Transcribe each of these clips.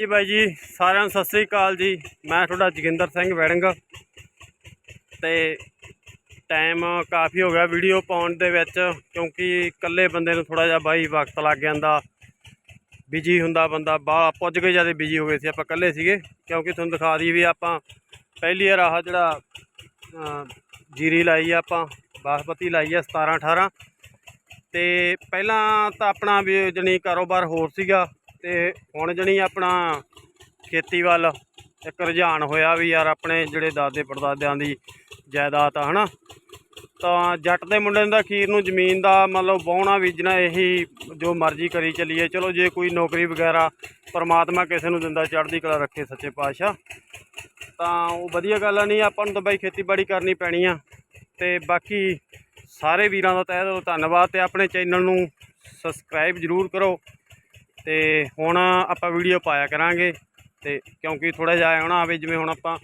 ਜੀ ਬਾਈ ਜੀ, ਸਾਰਿਆਂ ਨੂੰ ਸਤਿ ਸ੍ਰੀ ਅਕਾਲ ਜੀ। ਮੈਂ ਤੁਹਾਡਾ ਜੋਗਿੰਦਰ ਸਿੰਘ ਵੈੜਿੰਗ। ਤੇ ਟਾਈਮ ਕਾਫੀ ਹੋ ਗਿਆ ਵੀਡੀਓ ਪਾਉਣ ਦੇ ਵਿੱਚ, ਕਿਉਂਕਿ ਇਕੱਲੇ ਬੰਦੇ ਨੂੰ ਥੋੜਾ ਜਿਹਾ ਬਾਈ ਵਕਤ ਲੱਗ ਜਾਂਦਾ। ਬਿਜ਼ੀ ਹੁੰਦਾ ਬੰਦਾ, ਬਾ ਪੁੱਜ ਕੇ ਜ਼ਿਆਦਾ ਬਿਜ਼ੀ ਹੋ ਗਏ ਸੀ ਆਪਾਂ ਇਕੱਲੇ ਸੀਗੇ। ਕਿਉਂਕਿ ਤੁਹਾਨੂੰ ਦਿਖਾ ਦਈ ਵੀ ਆਪਾਂ ਪਹਿਲੀ ਵਾਰ ਆਹ ਜਿਹੜਾ ਜੀਰੀ ਲਾਈ ਆ ਆਪਾਂ ਬਾਸਪਤੀ ਲਾਈ ਆ 17 18 ਤੇ ਪਹਿਲਾਂ ਤਾਂ ਆਪਣਾ ਵੀ ਜਣੀ ਕਾਰੋਬਾਰ ਹੋਰ ਸੀਗਾ। ਤੇ ਹੁਣ ਜਣੀ ਆਪਣਾ ਖੇਤੀ ਵੱਲ ਇੱਕ ਰੁਝਾਨ ਹੋਇਆ ਵੀ ਯਾਰ ਆਪਣੇ ਜਿਹੜੇ ਦਾਦੇ ਪੜਦਾਦਿਆਂ ਦੀ ਜਾਇਦਾਦ ਆ, ਹਨਾ? ਤਾਂ ਜੱਟ ਦੇ ਮੁੰਡੇ ਦਾ ਖੀਰ ਨੂੰ ਜ਼ਮੀਨ ਦਾ ਮਤਲਬ ਵਾਹੁਣਾ ਬੀਜਣਾ ਇਹੀ ਜੋ ਮਰਜ਼ੀ ਕਰੀ ਚੱਲੀਏ। ਚਲੋ ਜੇ ਕੋਈ ਨੌਕਰੀ ਵਗੈਰਾ ਪਰਮਾਤਮਾ ਕਿਸੇ ਨੂੰ ਦਿੰਦਾ, ਚੜ੍ਹਦੀ ਕਲਾ ਰੱਖੇ ਸੱਚੇ ਪਾਤਸ਼ਾਹ। ਤਾਂ ਉਹ ਵਧੀਆ ਗੱਲ ਆ, ਨਹੀਂ ਆਪਾਂ ਨੂੰ ਤਾਂ ਬਾਈ ਖੇਤੀਬਾੜੀ ਕਰਨੀ ਪੈਣੀ ਆ। ਤੇ ਬਾਕੀ ਸਾਰੇ ਵੀਰਾਂ ਦਾ ਤਹਿ ਦਿਲੋਂ ਧੰਨਵਾਦ ਤੇ ਆਪਣੇ ਚੈਨਲ ਨੂੰ ਸਬਸਕ੍ਰਾਈਬ ਜ਼ਰੂਰ ਕਰੋ। ਤੇ ਹੁਣ ਆਪਾਂ ਵੀਡੀਓ ਪਾਇਆ ਕਰਾਂਗੇ ਤੇ ਕਿਉਂਕਿ ਥੋੜਾ ਜਿਹਾ ਐਂ ਹੋਣਾ ਵੀ ਜਿਵੇਂ ਹੁਣ ਆਪਾਂ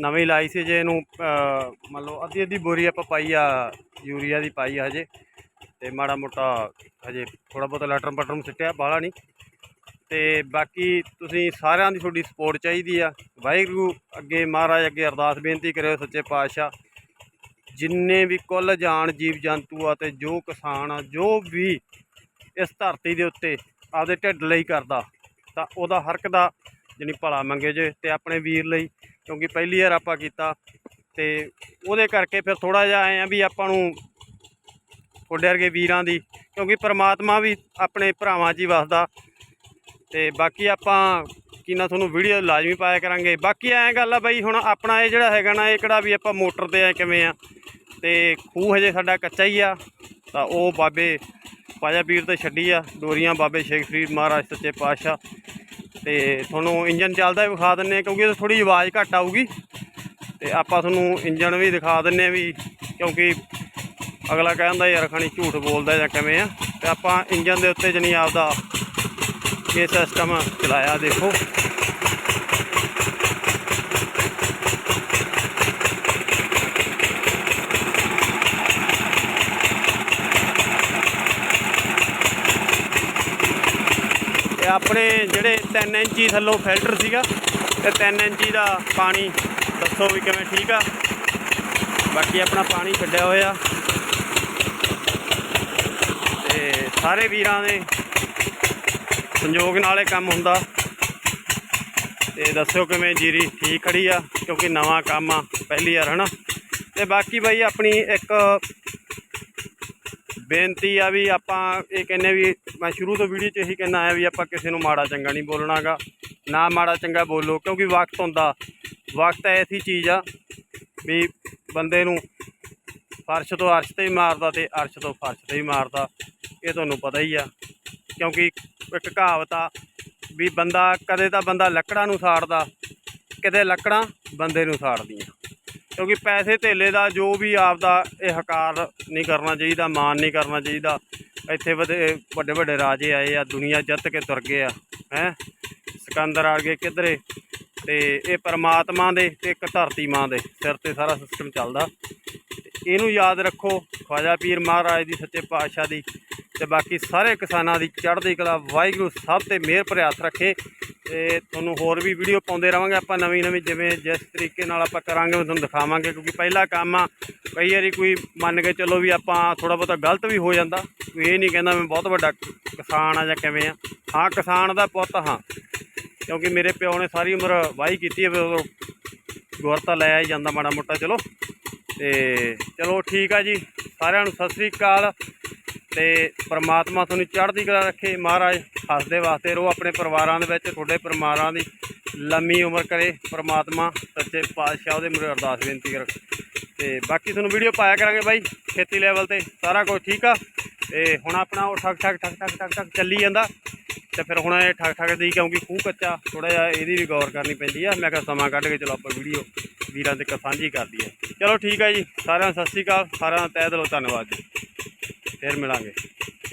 ਨਵੀਂ ਲਾਈ ਸੀ ਜੇ ਇਹਨੂੰ ਅਹ, ਮੰਨ ਲਓ ਅੱਧੀ ਅੱਧੀ ਬੋਰੀ ਆਪਾਂ ਪਾਈ ਆ ਯੂਰੀਆ ਦੀ ਪਾਈ ਆ ਹਜੇ। ਤੇ ਮਾੜਾ ਮੋਟਾ ਹਜੇ ਥੋੜਾ ਬਹੁਤਾ ਲਟਰਮ ਪਟਰਮ ਸਿੱਟਿਆ ਬਾਹਲਾ ਨਹੀਂ। ਤੇ ਬਾਕੀ ਤੁਸੀਂ ਸਾਰਿਆਂ ਦੀ ਤੁਹਾਡੀ ਸਪੋਰਟ ਚਾਹੀਦੀ ਆ। ਵਾਹਿਗੁਰੂ ਅੱਗੇ ਮਹਾਰਾਜ ਅੱਗੇ ਅਰਦਾਸ ਬੇਨਤੀ ਕਰਿਓ ਸੱਚੇ ਪਾਤਸ਼ਾਹ। ਜਿੰਨੇ ਵੀ ਕੁੱਲ ਜਾਨ ਜੀਵ ਜੰਤੂ ਆ ਤੇ ਜੋ ਕਿਸਾਨ ਆ ਜੋ ਵੀ ਇਸ ਧਰਤੀ ਦੇ ਉੱਤੇ ਆਪਦੇ ਢਿੱਡ ਲਈ ਕਰਦਾ, ਤਾਂ ਉਹਦਾ ਹਰਕ ਦਾ ਜਾਣੀ ਭਲਾ ਮੰਗੇ ਜੇ ਤੇ ਆਪਣੇ ਵੀਰ ਲਈ, ਕਿਉਂਕਿ ਪਹਿਲੀ ਵਾਰ ਆਪਾਂ ਕੀਤਾ ਤੇ ਉਹਦੇ ਕਰਕੇ ਫਿਰ ਥੋੜਾ ਜਿਹਾ ਐ ਆ ਵੀ ਆਪਾਂ ਨੂੰ ਤੁਹਾਡੇ ਵਰਗੇ ਵੀਰਾਂ ਦੀ, ਕਿਉਂਕਿ ਪ੍ਰਮਾਤਮਾ ਵੀ ਆਪਣੇ ਭਰਾਵਾਂ 'ਚ ਹੀ ਵਸਦਾ। ਤੇ ਬਾਕੀ ਆਪਾਂ ਕਿੰਨਾ ਤੁਹਾਨੂੰ ਵੀਡੀਓ ਲਾਜ਼ਮੀ ਪਾਇਆ ਕਰਾਂਗੇ। ਬਾਕੀ ਐਂ ਗੱਲ ਆ ਬਈ, ਹੁਣ ਆਪਣਾ ਇਹ ਜਿਹੜਾ ਹੈਗਾ ਨਾ, ਇਹ ਕਿਹੜਾ ਵੀ ਆਪਾਂ ਮੋਟਰ ਤੇ ਆ ਕਿਵੇਂ ਆ, ਤੇ ਖੂਹ ਹਜੇ ਸਾਡਾ ਕੱਚਾ ਹੀ ਆ, ਤਾਂ ਉਹ ਬਾਬੇ ਪਾਜਾ ਪੀਰ ਤੇ ਛੱਡੀ ਆ, ਡੋਰੀਆਂ ਬਾਬੇ ਸ਼ੇਖ ਫਰੀਦ ਮਹਾਰਾਜ ਸੱਚੇ ਪਾਤਸ਼ਾਹ। ਤੇ ਤੁਹਾਨੂੰ ਇੰਜਨ ਚੱਲਦਾ ਵੀ ਵਿਖਾ ਦਿੰਨੇ ਕਿਉਂਕਿ ਇਹ ਥੋੜੀ ਆਵਾਜ਼ ਘੱਟ ਆਊਗੀ। ਤੇ ਆਪਾਂ ਤੁਹਾਨੂੰ ਇੰਜਨ ਵੀ ਦਿਖਾ ਦਿੰਨੇ ਆ ਵੀ, ਕਿਉਂਕਿ ਅਗਲਾ ਕਹਿੰਦਾ ਯਾਰ ਖਾਣੀ ਝੂਠ ਬੋਲਦਾ ਜਾਂ ਕਿਵੇਂ ਆ। ਤੇ ਆਪਾਂ ਇੰਜਨ ਦੇ ਉੱਤੇ ਜਣੀ ਆਪਦਾ ਇਹ ਸਿਸਟਮ ਚਲਾਇਆ, ਦੇਖੋ। ਆਪਣੇ ਜਿਹੜੇ 3 ਇੰਚੀ ਥੱਲੋਂ ਫਿਲਟਰ ਸੀਗਾ, ਤੇ 3 ਇੰਚੀ ਦਾ ਪਾਣੀ ਦੱਸੋ ਵੀ ਕਿਵੇਂ ਠੀਕ ਆ। ਬਾਕੀ ਆਪਣਾ ਪਾਣੀ ਛੱਡਿਆ ਹੋਇਆ। ਤੇ ਸਾਰੇ ਵੀਰਾਂ ਦੇ ਸੰਯੋਗ ਨਾਲ ਇਹ ਕੰਮ ਹੁੰਦਾ। ਤੇ ਦੱਸਿਓ ਕਿਵੇਂ ਜੀਰੀ ਠੀਕ ਖੜੀ ਆ, ਕਿਉਂਕਿ ਨਵਾਂ ਕੰਮ ਆ, ਪਹਿਲੀ ਵਾਰ, ਹਨਾ। ਤੇ ਬਾਕੀ ਬਾਈ ਆਪਣੀ ਇੱਕ ਬੇਨਤੀ ਆ ਵੀ ਆਪਾਂ ਇਹ ਕਹਿੰਨੇ ਵੀ, ਮੈਂ ਸ਼ੁਰੂ ਤੋਂ ਵੀਡੀਓ 'ਚ ਇਹੀ ਕਹਿੰਦਾ ਆਇਆ ਵੀ ਆਪਾਂ ਕਿਸੇ ਨੂੰ ਮਾੜਾ ਚੰਗਾ ਨਹੀਂ ਬੋਲਣਾਗਾ ਨਾ ਮਾੜਾ ਚੰਗਾ ਬੋਲੋ, ਕਿਉਂਕਿ ਵਕਤ ਹੁੰਦਾ। ਵਕਤ ਐਸੀ ਚੀਜ਼ ਆ ਵੀ ਬੰਦੇ ਨੂੰ ਫਰਸ਼ ਤੋਂ ਅਰਸ਼ ਤੇ ਹੀ ਮਾਰਦਾ ਤੇ ਅਰਸ਼ ਤੋਂ ਫਰਸ਼ ਤੇ ਹੀ ਮਾਰਦਾ। ਇਹ ਤੁਹਾਨੂੰ ਪਤਾ ਹੀ ਆ। ਕਿਉਂਕਿ ਇੱਕ ਕਹਾਵਤ ਆ ਵੀ ਬੰਦਾ, ਕਦੇ ਤਾਂ ਬੰਦਾ ਲੱਕੜਾਂ ਨੂੰ ਸਾੜਦਾ, ਕਿਤੇ ਲੱਕੜਾਂ ਬੰਦੇ ਨੂੰ ਸਾੜਦੀਆਂ। ਕਿਉਂਕਿ ਪੈਸੇ ਧੇਲੇ ਦਾ ਜੋ ਵੀ ਆਪਦਾ ਇਹ ਹਕਾਰ ਨਹੀਂ ਕਰਨਾ ਚਾਹੀਦਾ ਮਾਨ ਨਹੀਂ ਕਰਨਾ ਚਾਹੀਦਾ। ਇੱਥੇ ਵਧੇ, ਵੱਡੇ ਵੱਡੇ ਰਾਜੇ ਆਏ ਆ, ਦੁਨੀਆ ਜਿੱਤ ਕੇ ਤੁਰ ਗਏ ਆ, ਹੈ? ਸਿਕੰਦਰ ਆ ਗਏ ਕਿਧਰੇ? ਤੇ ਇਹ ਪਰਮਾਤਮਾ ਦੇ ਤੇ ਇੱਕ ਧਰਤੀ ਮਾਂ ਦੇ ਸਿਰ ਤੇ ਸਾਰਾ ਸਿਸਟਮ ਚੱਲਦਾ। ਇਹਨੂੰ ਯਾਦ ਰੱਖੋ, ਖਵਾਜਾ ਪੀਰ ਮਹਾਰਾਜ ਦੀ ਸੱਚੇ ਪਾਤਸ਼ਾਹ ਦੀ ਤੇ ਬਾਕੀ ਸਾਰੇ ਕਿਸਾਨਾਂ ਦੀ ਚੜ੍ਹਦੀ ਕਲਾ, ਵਾਹਿਗੁਰੂ ਸਭ ਤੇ ਮਿਹਰ ਭਰਿਆ ਹੱਥ ਰੱਖੇ ਤੇ ਤੁਹਾਨੂੰ ਹੋਰ ਵੀ ਵੀਡੀਓ ਪਾਉਂਦੇ ਰਵਾਂਗੇ, ਆਪਾਂ ਨਵੀਂ ਨਵੀਂ ਜਿਵੇਂ ਜਿਸ ਤਰੀਕੇ ਨਾਲ ਆਪਾਂ ਕਰਾਂਗੇ, ਮੈਂ ਤੁਹਾਨੂੰ ਦਿਖਾਵਾਂਗੇ ਕਿਉਂਕਿ ਪਹਿਲਾ ਕੰਮ ਆ, ਕਈ ਵਾਰੀ ਕੋਈ ਮੰਨ ਕੇ ਚੱਲੋ ਵੀ ਆਪਾਂ ਥੋੜਾ ਬਹੁਤਾ ਗਲਤ ਵੀ ਹੋ ਜਾਂਦਾ, ਕੋਈ ਇਹ ਨਹੀਂ ਕਹਿੰਦਾ ਮੈਂ ਬਹੁਤ ਵੱਡਾ ਕਿਸਾਨ ਆ ਜਾਂ ਕਿਵੇਂ ਆ। ਹਾਂ, ਕਿਸਾਨ ਦਾ ਪੁੱਤ ਹਾਂ, ਕਿਉਂਕਿ ਮੇਰੇ ਪਿਓ ਨੇ ਸਾਰੀ ਉਮਰ ਵਾਹੀ ਕੀਤੀ ਹੈ ਵੀ ਉਹ ਗੁਰ ਤਾਂ ਲੈ ਹੀ ਜਾਂਦਾ ਮਾੜਾ ਮੋਟਾ, ਚਲੋ। ਤੇ ਚਲੋ ਠੀਕ ਆ ਜੀ, ਸਾਰਿਆਂ ਨੂੰ ਸਤਿ ਸ੍ਰੀ ਅਕਾਲ। ਤੇ ਪ੍ਰਮਾਤਮਾ ਤੁਹਾਨੂੰ ਚੜ੍ਹਦੀ ਕਲਾ ਰੱਖੇ। ਮਹਾਰਾਜ ਹੱਸਦੇ ਵਾਸਤੇ ਰਹੋ ਆਪਣੇ ਪਰਿਵਾਰਾਂ ਦੇ ਵਿੱਚ, ਤੁਹਾਡੇ ਪਰਿਵਾਰਾਂ ਦੀ ਲੰਮੀ ਉਮਰ ਕਰੇ। ਪ੍ਰਮਾਤਮਾ ਸੱਚੇ ਪਾਤਸ਼ਾਹ ਉਹਦੇ ਮੇਰੇ ਅਰਦਾਸ ਬੇਨਤੀ ਕਰ। ਤੇ ਬਾਕੀ ਤੁਹਾਨੂੰ ਵੀਡੀਓ ਪਾਇਆ ਕਰਾਂਗੇ ਬਾਈ, ਖੇਤੀ ਲੈਵਲ ਤੇ। ਸਾਰਾ ਕੁਝ ਠੀਕ ਆ। ਤੇ ਹੁਣ ਆਪਣਾ ਉਹ ਠਕ ਠਕ ਠਕ ਠਕ ਠਕ ਠਕ ਚੱਲੀ ਜਾਂਦਾ। ਤੇ ਫਿਰ ਹੁਣ ਇਹ ਠਕ ਠਕ ਦੀ ਕਿਉਂਕਿ ਖੂਹ ਕੱਚਾ ਥੋੜਾ ਜਿਹਾ ਇਹਦੀ ਵੀ ਗੌਰ ਕਰਨੀ ਪੈਂਦੀ ਆ। ਮੈਂ ਕਿਹਾ ਸਮਾਂ ਕੱਢ ਕੇ ਚਲੋ ਆਪਾਂ ਵੀਡੀਓ ਵੀਰਾਂ ਦੇ ਸਾਂਝੀ ਕਰਦੀ ਦਈਏ। ਚਲੋ ਠੀਕ ਆ ਜੀ, ਸਾਰਿਆਂ ਨੂੰ ਸਤਿ ਸ਼੍ਰੀ ਅਕਾਲ, ਸਾਰਿਆਂ ਦਾ ਤਹਿ ਦਿਲੋਂ ਧੰਨਵਾਦ ਜੀ। ਫਿਰ ਮਿਲਾਂਗੇ।